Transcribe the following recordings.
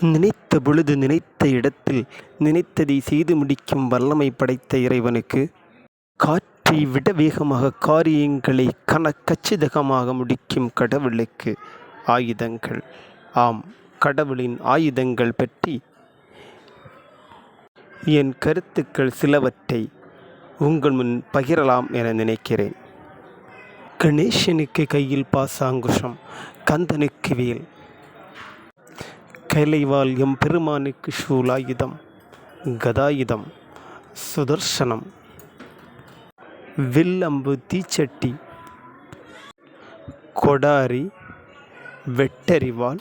நினைத்த பொழுது நினைத்த இடத்தில் நினைத்ததை செய்து முடிக்கும் வல்லமை படைத்த இறைவனுக்கு காற்றை விட வேகமாக காரியங்களை கன முடிக்கும் கடவுளுக்கு ஆயுதங்கள். ஆம் கடவுளின் ஆயுதங்கள் பற்றி என் கருத்துக்கள் சிலவற்றை உங்கள் முன் பகிரலாம் என நினைக்கிறேன். கணேசனுக்கு கையில் பாசாங்குஷம் கந்தனுக்கு வேல் கைலைவால் எம் பெருமானுக்கு சூலாயுதம் கதாயுதம் சுதர்சனம். வில்லம்பு தீச்சட்டி கொடாரி வெட்டறிவாள்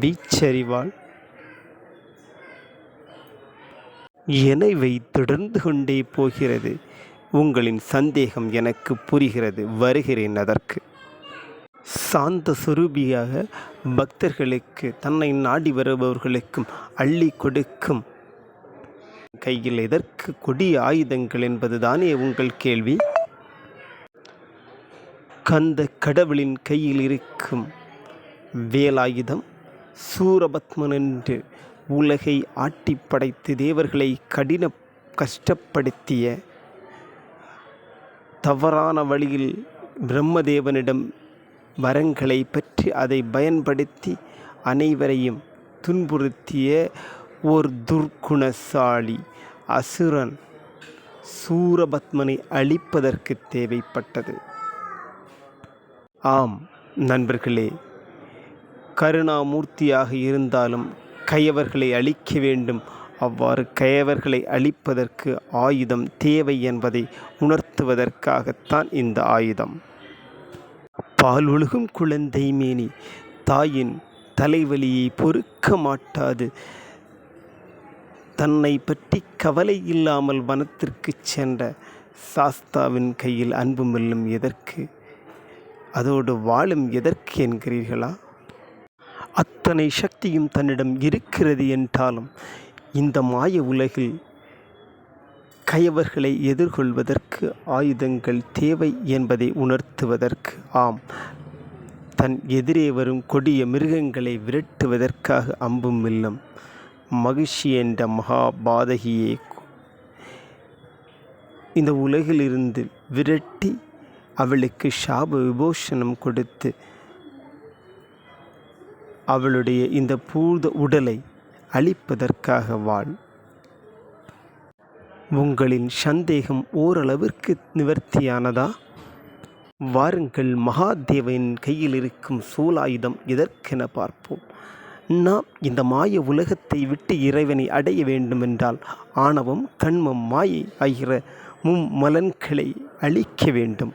வீச்சறிவாள் எனவே தொடர்ந்து கொண்டே போகிறது உங்களின் சந்தேகம் எனக்கு புரிகிறது வருகிறேன் அதற்கு. சாந்த சுரூபியாக பக்தர்களுக்கு தன்னை நாடி வருபவர்களுக்கும் அள்ளி கொடுக்கும். கையில் எதற்கு கொடிய ஆயுதங்கள் என்பதுதானே உங்கள் கேள்வி? கந்த கடவுளின் கையில் இருக்கும் வேலாயுதம் சூரபத்மன் என்று உலகை ஆட்டி படைத்து தேவர்களை கடின கஷ்டப்படுத்திய தவறான வழியில் பிரம்மதேவனிடம் வரங்களை பெற்று அதை பயன்படுத்தி அனைவரையும் துன்புறுத்திய ஓர் துர்க்குணசாலி அசுரன் சூரபத்மனை அழிப்பதற்கு தேவைப்பட்டது. ஆம் நண்பர்களே கருணாமூர்த்தியாக இருந்தாலும் கயவர்களை அழிக்க வேண்டும். அவ்வாறு கயவர்களை அழிப்பதற்கு ஆயுதம் தேவை என்பதை உணர்த்துவதற்காகத்தான் இந்த ஆயுதம். பால் ஒழுகும் குழந்தை மேனி தாயின் தலைவலியை பொறுக்க மாட்டாது. தன்னை பற்றி கவலை இல்லாமல் வனத்திற்கு சென்ற சாஸ்தாவின் கையில் அன்பு மெல்லும் எதற்கு? அதோடு வாழும் எதற்கு என்கிறீர்களா? அத்தனை சக்தியும் தன்னிடம் இருக்கிறது என்றாலும் இந்த மாய உலகில் கயவர்களை எதிர்கொள்வதற்கு ஆயுதங்கள் தேவை என்பதை உணர்த்துவதற்கு ஆம். தன் எதிரே வரும் கொடிய மிருகங்களை விரட்டுவதற்காக அம்பும் இல்லம். மகிழ்ச்சி என்ற மகாபாதகியை இந்த உலகிலிருந்து விரட்டி அவளுக்கு சாப விபோஷணம் கொடுத்து அவளுடைய இந்த பூத உடலை அழிப்பதற்காக வாழ் உங்களின் சந்தேகம் ஓரளவிற்கு நிவர்த்தியானதா? வாருங்கள் மகாதேவனின் கையில் இருக்கும் சூலாயுதம் எதற்கென பார்ப்போம்? நாம் இந்த மாய உலகத்தை விட்டு இறைவனை அடைய வேண்டுமென்றால் ஆணவம் கண்மம் மாயை ஆகிற மும்மலன்களை அழிக்க வேண்டும்.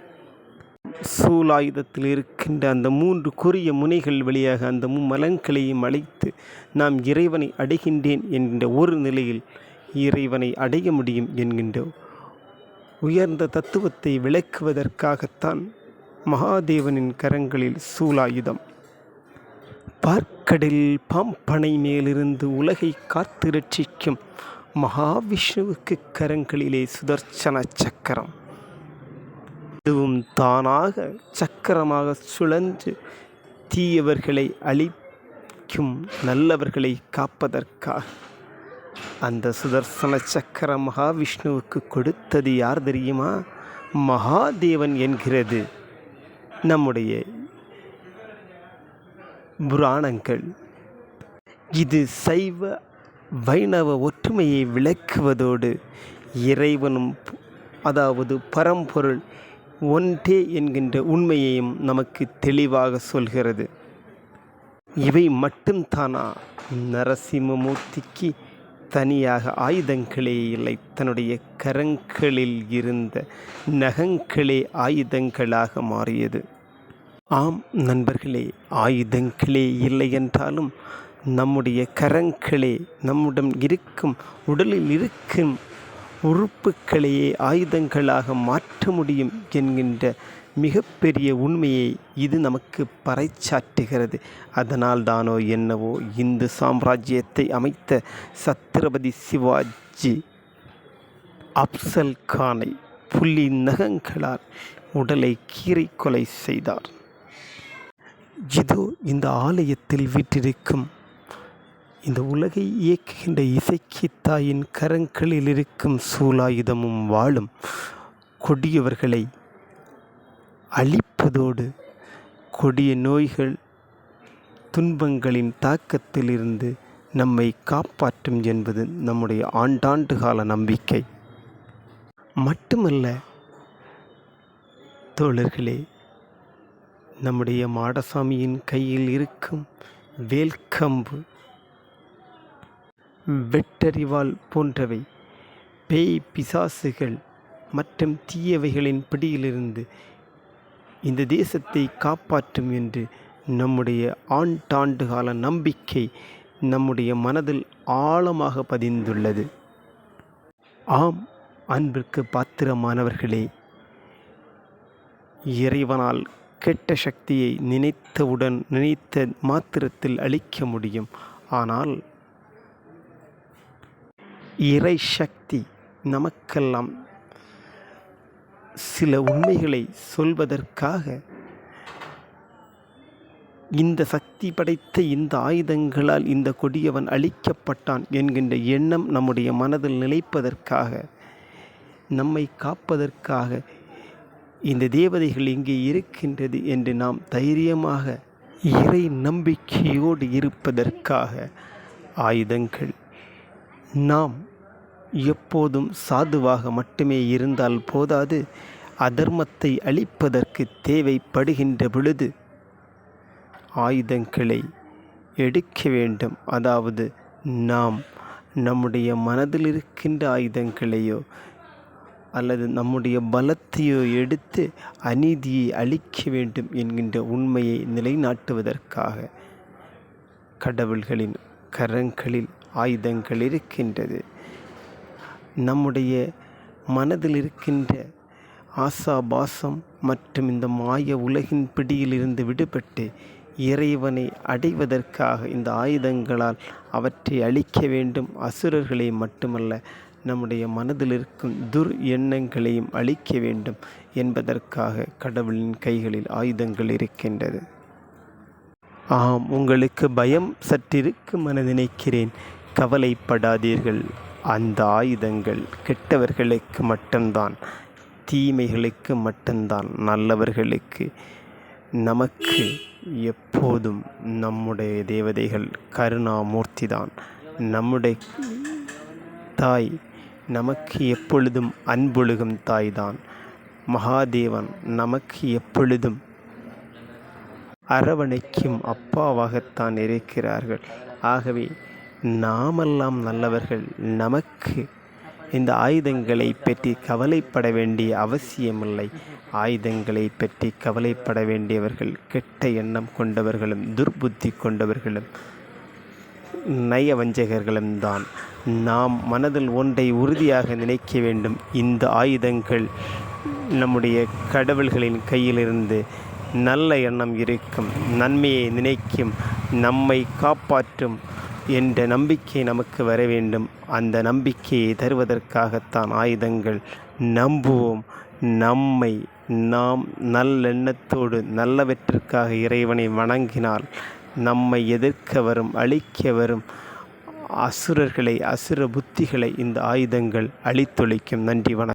சூலாயுதத்தில் இருக்கின்ற அந்த மூன்று கூறிய முனைகள் வழியாக அந்த மும்மலன்களையும் அழைத்து நாம் இறைவனை அடைகின்றேன் என்கின்ற ஒரு நிலையில் இறைவனை அடைய முடியும் என்கின்ற உயர்ந்த தத்துவத்தை விளக்குவதற்காகத்தான் மகாதேவனின் கரங்களில் சூலாயுதம். பார்க்கடல் பாம்பனை மேலிருந்து உலகை காத்து ரட்சிக்கும் மகாவிஷ்ணுவுக்கு கரங்களிலே சுதர்சன சக்கரம். இதுவும் தானாக சக்கரமாக சுழன்று தீயவர்களை அழிக்கும் நல்லவர்களை காப்பதற்காக அந்த சுதர்சன சக்கர மகாவிஷ்ணுவுக்கு கொடுத்தது யார் தெரியுமா? மகாதேவன் என்கிறது. நம்முடைய புராணங்கள். இது சைவ வைணவ ஒற்றுமையை விளக்குவதோடு இறைவனும் அதாவது பரம்பொருள் ஒன்றே என்கின்ற உண்மையையும் நமக்கு தெளிவாக சொல்கிறது. இவை மட்டும்தானா? நரசிம்மமூர்த்திக்கு தனியாக ஆயுதங்களே இல்லை. தன்னுடைய கரங்களில் இருந்த நகங்களே ஆயுதங்களாக மாறியது. ஆம் நண்பர்களே ஆயுதங்களே இல்லை என்றாலும் நம்முடைய கரங்களே நம்முடன் இருக்கும் உடலில் இருக்கும் உறுப்புகளையே ஆயுதங்களாக மாற்ற முடியும் என்கின்ற மிகப்பெரிய உண்மையை இது நமக்கு பறைச்சாற்றுகிறது அதனால் தானோ என்னவோ இந்து சாம்ராஜ்யத்தை அமைத்த சத்ரபதி சிவாஜி அப்சல் கானை புள்ளி நகங்களால் உடலை கீரை கொலை செய்தார். இதோ இந்த ஆலயத்தில் வீற்றிருக்கும் இந்த உலகை இயக்குகின்ற இசைக்கு தாயின் கரங்களில் இருக்கும் சூலாயுதமும் வாழும் கொடியவர்களை அழிப்பதோடு கொடிய நோய்கள் துன்பங்களின் தாக்கத்திலிருந்து நம்மை காப்பாற்றும் என்பது நம்முடைய ஆண்டாண்டு கால நம்பிக்கை. மட்டுமல்ல தோழர்களே நம்முடைய மாடசாமியின் கையில் இருக்கும் வேல்கம்பு வெட்டறிவால் போன்றவை பேய் பிசாசுகள் மற்றும் தீயவைகளின் பிடியிலிருந்து இந்த தேசத்தை காப்பாற்றும் என்று நம்முடைய ஆண்டாண்டு கால நம்பிக்கை நம்முடைய மனதில் ஆழமாக பதிந்துள்ளது. ஆம் அன்பிற்கு பாத்திரமானவர்களே இறைவனால் கெட்ட சக்தியை நினைத்தவுடன் நினைத்த மாத்திரத்தில் அழிக்க முடியும். ஆனால் இறை சக்தி நமக்கெல்லாம் சில உண்மைகளை சொல்வதற்காக இந்த சக்தி படைத்த இந்த ஆயுதங்களால் இந்த கொடியவன் அழிக்கப்பட்டான் என்கின்ற எண்ணம் நம்முடைய மனதில் நிலைப்பதற்காக நம்மை காப்பதற்காக இந்த தேவதைகள் இங்கே இருக்கின்றது என்று நாம் தைரியமாக இறை நம்பிக்கையோடு இருப்பதற்காக ஆயுதங்கள் நாம் எப்போதும் சாதுவாக மட்டுமே இருந்தால் போதாது அதர்மத்தை அழிப்பதற்கு தேவைப்படுகின்ற பொழுது ஆயுதங்களை எடுக்க வேண்டும். அதாவது நாம் நம்முடைய மனதில் இருக்கின்ற ஆயுதங்களையோ அல்லது நம்முடைய பலத்தையோ எடுத்து அநீதியை அழிக்க வேண்டும் என்கின்ற உண்மையை நிலைநாட்டுவதற்காக கடவுள்களின் கரங்களில் ஆயுதங்கள் இருக்கின்றது. நம்முடைய மனதில் இருக்கின்ற ஆசா பாசம் மற்றும் இந்த மாய உலகின் பிடியிலிருந்து விடுபட்டு இறைவனை அடைவதற்காக இந்த ஆயுதங்களால் அவற்றை அழிக்க வேண்டும். அசுரர்களை மட்டுமல்ல நம்முடைய மனதில் இருக்கும் துர் எண்ணங்களையும் அழிக்க வேண்டும் என்பதற்காக கடவுளின் கைகளில் ஆயுதங்கள் இருக்கின்றது. ஆம் உங்களுக்கு பயம் சற்றிருக்கும் என நினைக்கிறேன். கவலைப்படாதீர்கள். அந்த ஆயுதங்கள் கெட்டவர்களுக்கு மட்டும்தான் தீமைகளுக்கு மட்டும்தான் நல்லவர்களுக்கு. நமக்கு எப்போதும் நம்முடைய தேவதைகள் கருணாமூர்த்தி தான் நம்முடைய தாய் நமக்கு எப்பொழுதும் அன்பொழுகும் தாய்தான். மகாதேவன் நமக்கு எப்பொழுதும் அரவணைக்கும் அப்பாவாகத்தான் இருக்கிறார்கள். ஆகவே நாமெல்லாம் நல்லவர்கள். நமக்கு இந்த ஆயுதங்களை பற்றி கவலைப்பட வேண்டிய அவசியமில்லை. ஆயுதங்களை பற்றி கவலைப்பட வேண்டியவர்கள் கெட்ட எண்ணம் கொண்டவர்களும் துர்புத்தி கொண்டவர்களும் நயவஞ்சகர்களும் தான். நாம் மனதில் ஒன்றை உறுதியாக நினைக்க வேண்டும். இந்த ஆயுதங்கள் நம்முடைய கடவுள்களின் கையிலிருந்து நல்ல எண்ணம் இருக்கும். நன்மையை நினைக்கும். நம்மை காப்பாற்றும் என்ற நம்பிக்கை நமக்கு வர வேண்டும். அந்த நம்பிக்கையை தருவதற்காகத்தான் ஆயுதங்கள் நம்புவோம். நம்மை நாம் நல்லெண்ணத்தோடு நல்லவற்றிற்காக இறைவனை வணங்கினால் நம்மை எதிர்க்க வரும் அழிக்க வரும் அசுரர்களை அசுர புத்திகளை இந்த ஆயுதங்கள் அழித்தொழிக்கும். நன்றி வணக்கம்.